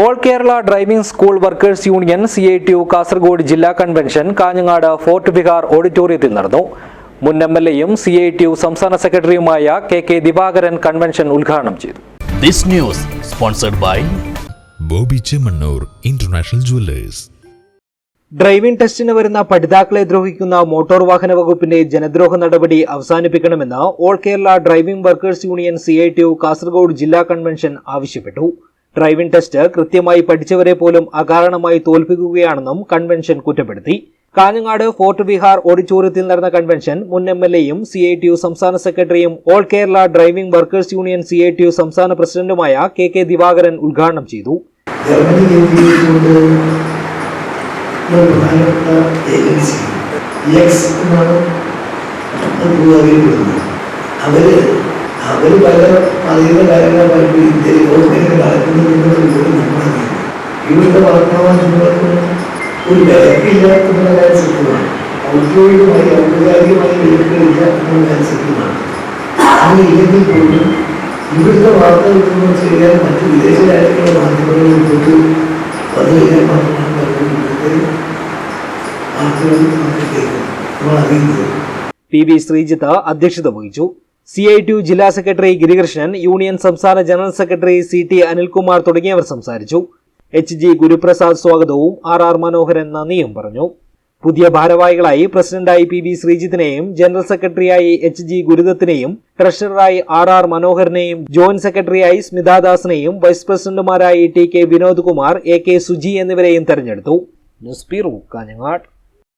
All Kerala driving school workers union C I T U Kasaragod ജില്ലാ convention Kanhangad fort Bihar ഓഡിറ്റോറിയത്തിൽ നടന്നു. മുൻ M L എയും സി ഐ ടി യു സംസ്ഥാന സെക്രട്ടറിയുമായ കെ കെ ദിവാകരൻ കൺവെൻഷൻ ഉദ്ഘാടനം ചെയ്തു. This news sponsored by Boby Chemmanur international jewellers driving ടെസ്റ്റിന് വരുന്ന പഠിതാക്കളെ ദ്രോഹിക്കുന്ന മോട്ടോർ വാഹന വകുപ്പിന്റെ ജനദ്രോഹ നടപടി അവസാനിപ്പിക്കണമെന്ന് all Kerala driving workers union C I T U Kasaragod ജില്ലാ കൺവെൻഷൻ ആവശ്യപ്പെട്ടു. ഡ്രൈവിംഗ് ടെസ്റ്റ് കൃത്യമായി പഠിച്ചവരെ പോലും അകാരണമായി തോൽപ്പിക്കുകയാണെന്നും കൺവെൻഷൻ കുറ്റപ്പെടുത്തി. കാഞ്ഞങ്ങാട് ഫോർട്ട് വിഹാർ ഓഡിറ്റോറിയത്തിൽ നടന്ന കൺവെൻഷൻ മുൻ എം എൽ എയും സി ഐ ടി യു സംസ്ഥാന സെക്രട്ടറിയും all Kerala driving workers union C I T U സംസ്ഥാന പ്രസിഡന്റുമായ കെ കെ ദിവാകരൻ ഉദ്ഘാടനം ചെയ്തു. അറിയപ്പെടുന്നത് അവർ അവർ പല അറിയുന്ന കാര്യങ്ങൾ ഇന്ത്യയിൽ വർത്തമാനങ്ങൾക്ക് ഒരു വിലക്കില്ലാത്ത സത്യമാണ് ഔദ്യോഗികമായി ഔദ്യോഗികമായി വിലക്കില്ല എന്നുള്ള സത്യമാണ് അങ്ങനെ ഇല്ലെങ്കിൽ പോലും ഇവിടുത്തെ വാർത്ത കിട്ടുന്നത് ചെയ്യാൻ മറ്റ് വിദേശ രാജ്യങ്ങളുടെ മാധ്യമങ്ങളിൽ പോലും കഴിഞ്ഞാൽ മാത്രമാണ് ഇവിടുത്തെ വാർത്തകൾ നമ്മൾ പി വി ശ്രീജിത്ത് അധ്യക്ഷത വഹിച്ചു. സി ഐ ടി യു ജില്ലാ സെക്രട്ടറി ഗിരികൃഷ്ണൻ യൂണിയൻ സംസ്ഥാന general secretary C T Anilkumar തുടങ്ങിയവർ സംസാരിച്ചു. എച്ച് ജി ഗുരുപ്രസാദ് സ്വാഗതവും ആർ ആർ മനോഹരൻ നന്ദിയും പറഞ്ഞു. പുതിയ ഭാരവാഹികളായി പ്രസിഡന്റായി പി വി ശ്രീജിത്തിനെയും ജനറൽ സെക്രട്ടറിയായി എച്ച് ജി ഗുരുദത്തിനെയും ട്രഷററായി ആർ ആർ മനോഹരനെയും ജോയിന്റ് സെക്രട്ടറിയായി സ്മിതാദാസിനെയും vice പ്രസിഡന്റുമാരായി T K Vinod Kumar A K Suji എന്നിവരെയും തെരഞ്ഞെടുത്തു. News bureau Kanhangad.